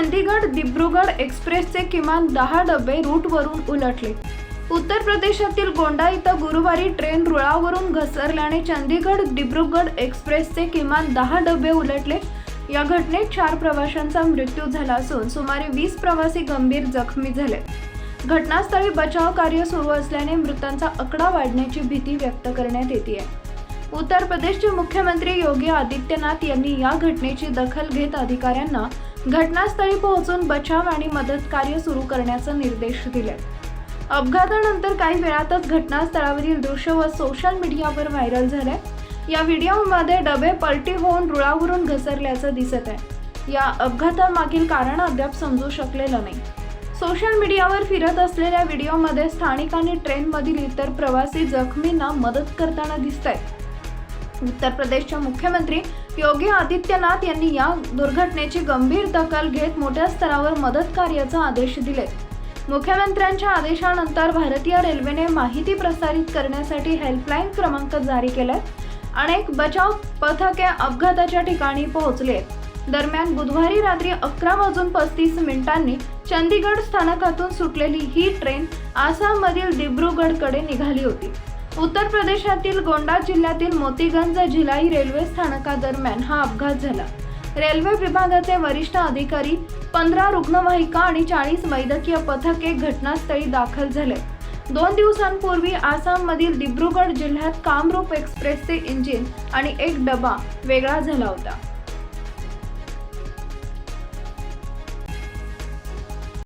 दिब्रुगड एक्सप्रेसचे किमान दहा डबे रूटवरून उलटले. उत्तर प्रदेशातील गोंडा इथं गुरुवारी ट्रेन रुळावरून घसरल्याने चंदीगड दिब्रुगड एक्सप्रेसचे किमान दहा डबे उलटले. या घटनेत चार प्रवाशांचा मृत्यू झाला असून सुमारे वीस प्रवासी गंभीर जखमी झाले. घटनास्थळी बचाव कार्य सुरू असल्याने मृतांचा आकडा वाढण्याची भीती व्यक्त करण्यात येते उत्तर प्रदेशचे मुख्यमंत्री योगी आदित्यनाथ यांनी या घटनेची दखल घेत अधिकाऱ्यांना घटनास्थळी पोहोचून बचाव आणि मदत कार्य सुरू करण्याचे निर्देश दिले. अपघातानंतर काही वेळातच घटनास्थळावरील दृश्य व सोशल मीडियावर व्हायरल झाले. या व्हिडिओमध्ये डबे पलटी होऊन रुळावरून घसरल्याचं दिसत आहे. या अपघातामागील कारण अद्याप समजू शकलेलं नाही. सोशल मीडियावर फिरत असलेल्या व्हिडिओमध्ये स्थानिकांनी ट्रेनमधील इतर प्रवासी जखमींना मदत करताना दिसत आहेत उत्तर प्रदेशचे मुख्यमंत्री योगी आदित्यनाथ यांनी या दुर्घटनेची गंभीर दखल घेत मोठ्या स्तरावर मदत कार्याचे आदेश दिले. मुख्यमंत्र्यांच्या आदेशानंतर भारतीय रेल्वेने माहिती प्रसारित करण्यासाठी हेल्पलाईन क्रमांक जारी केलाय. अनेक बचाव पथके अपघाताच्या ठिकाणी पोहोचले. दरम्यान बुधवारी रात्री अकरा वाजून पस्तीस मिनिटांनी चंदीगड स्थानकातून सुटलेली ही ट्रेन आसाममधील दिब्रुगडकडे निघाली होती. उत्तर प्रदेशातील गोंडा जिल्ह्यातील मोतीगंज झिलाई रेल्वे स्थानकादरम्यान हा अपघात झाला. रेल्वे विभागाचे वरिष्ठ अधिकारी पंधरा रुग्णवाहिका आणि चाळीस वैद्यकीय पथके घटनास्थळी दाखल झाले. दोन दिवसांपूर्वी आसाममधील दिब्रुगड जिल्ह्यात कामरूप एक्सप्रेसचे इंजिन आणि एक डबा वेगळा झाला होता.